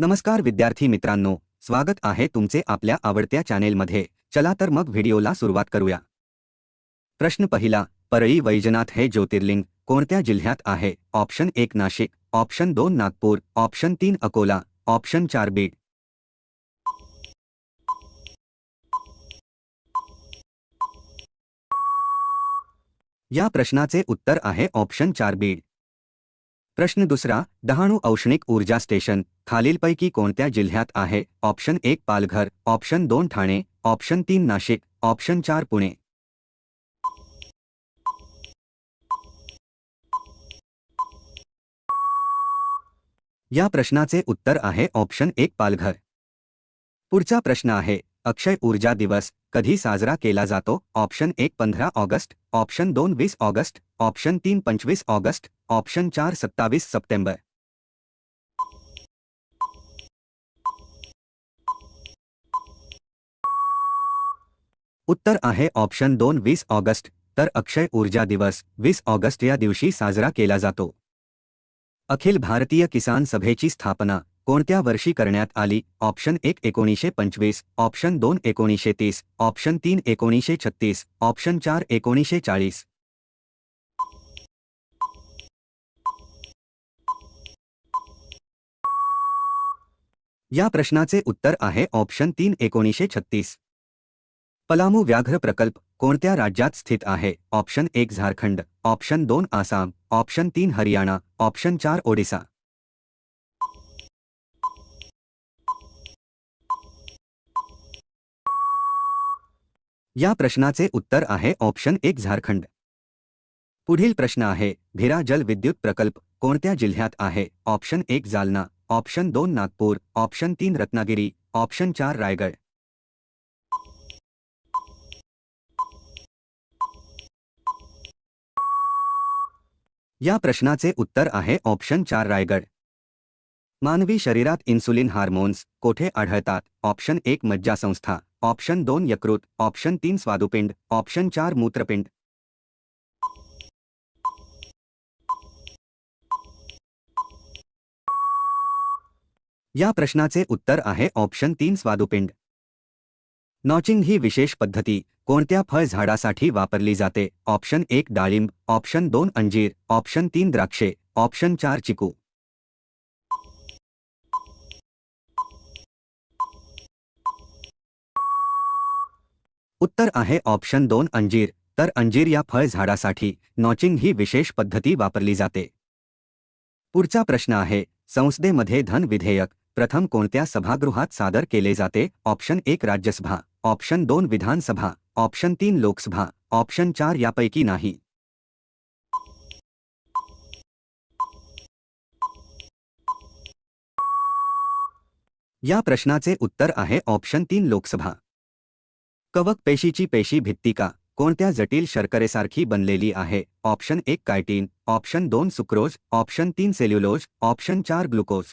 नमस्कार विद्यार्थी मित्रांनो, स्वागत आहे तुमचे आपल्या आवडत्या चॅनेलमध्ये. चला तर मग व्हिडिओला सुरुवात करूया. प्रश्न पहिला, परळी वैजनाथ हे ज्योतिर्लिंग कोणत्या जिल्ह्यात आहे? ऑप्शन एक नाशिक, ऑप्शन दोन नागपूर, ऑप्शन तीन अकोला, ऑप्शन चार बीड. या प्रश्नाचे उत्तर आहे ऑप्शन चार बीड. प्रश्न दुसरा डहाणू औष्णिक ऊर्जा स्टेशन खालीलपैकी कोणत्या जिल्ह्यात आहे? ऑप्शन एक पालघर ऑप्शन दोन ठाणे ऑप्शन तीन नाशिक ऑप्शन चार पुणे. या प्रश्नाचे उत्तर आहे ऑप्शन एक पालघर. पुढचा प्रश्न आहे अक्षय ऊर्जा दिवस, कधी साजरा केला जातो? ऑप्शन एक पंधरा ऑगस्ट, ऑप्शन दोन वीस ऑगस्ट, ऑप्शन तीन पंचवीस ऑगस्ट, ऑप्शन चार सत्तावीस सप्टेंबर. उत्तर आहे ऑप्शन दोन वीस ऑगस्ट, तर अक्षय ऊर्जा दिवस, वीस ऑगस्ट या दिवशी साजरा केला जातो. अखिल भारतीय किसान सभेची स्थापना कोणत्या वर्षी करण्यात आली? ऑप्शन एक एकोणीसशे पंचवीस, ऑप्शन दोन एकोणीसशे तीस, ऑप्शन तीन एकोणीसशे छत्तीस, ऑप्शन चार एकोणीसशे चाळीस. या प्रश्नाचे उत्तर आहे ऑप्शन तीन एकोणीसशे छत्तीस. पलामू व्याघ्र प्रकल्प कोणत्या राज्यात स्थित आहे? ऑप्शन एक झारखंड, ऑप्शन दोन आसाम, ऑप्शन तीन हरियाणा, ऑप्शन चार ओडिसा. या प्रश्नाचे उत्तर आहे ऑप्शन एक झारखंड. पुढील प्रश्न आहे, भिरा जल विद्युत प्रकल्प कोणत्या जिल्ह्यात आहे? ऑप्शन एक जालना, ऑप्शन दोन नागपूर, ऑप्शन तीन रत्नागिरी, ऑप्शन चार रायगड. या प्रश्नाचे उत्तर आहे ऑप्शन चार रायगड. मानवी शरीरात इन्सुलिन हार्मोन्स कोठे आढळतात? ऑप्शन एक मज्जासंस्था. ऑप्शन दोन यकृत, ऑप्शन तीन स्वादुपिंड, ऑप्शन चार मूत्रपिंड. या प्रश्नाचे उत्तर आहे ऑप्शन तीन स्वादुपिंड. नॉचिंग ही विशेष पद्धती, कोणत्या फळ झाडासाठी वापरली जाते? ऑप्शन एक डाळिंब, ऑप्शन दोन अंजीर, ऑप्शन तीन द्राक्षे, ऑप्शन चार चिकू. उत्तर आहे ऑप्शन दोन अंजीर. तर अंजीर या फळ झाडासाठी नॉचिंग ही विशेष पद्धती वापरली जाते. पुढचा प्रश्न आहे संसदेमध्ये धन विधेयक, प्रथम कोणत्या सभागृहात सादर केले जाते? ऑप्शन एक राज्यसभा, ऑप्शन दोन विधानसभा, ऑप्शन तीन लोकसभा, ऑप्शन चार यापैकी नाही. या प्रश्नाचे उत्तर आहे ऑप्शन तीन लोकसभा. कवक पेशीची पेशी भित्तिका कोणत्या जटिल शर्करेसारखी बनलेली आहे? ऑप्शन एक कायटीन ऑप्शन दोन सुक्रोज ऑप्शन तीन सेल्युलोज ऑप्शन चार ग्लुकोज.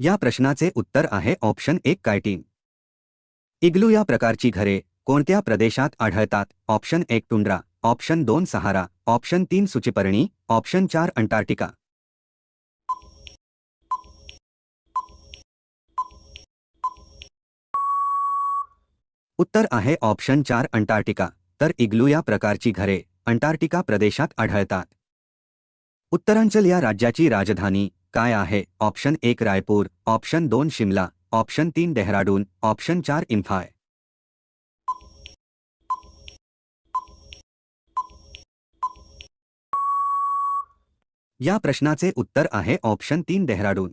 या प्रश्नाचे उत्तर आहे ऑप्शन एक कायटीन. इग्लू या प्रकारची घरे कोणत्या प्रदेशात आढळतात? ऑप्शन एक टुंड्रा ऑप्शन दोन सहारा ऑप्शन तीन सुचिपर्णी ऑप्शन चार अंटार्क्टिका. उत्तर आहे ऑप्शन चार अंटार्क्टिका तर इग्लू या प्रकारची घरे अंटार्क्टिका प्रदेशात आढळतात. उत्तरांचल या राज्याची राजधानी काय आहे? ऑप्शन एक रायपूर ऑप्शन दोन शिमला ऑप्शन तीन डेहराडून ऑप्शन चार इम्फाय या प्रश्नाचे उत्तर आहे ऑप्शन तीन डेहराडून.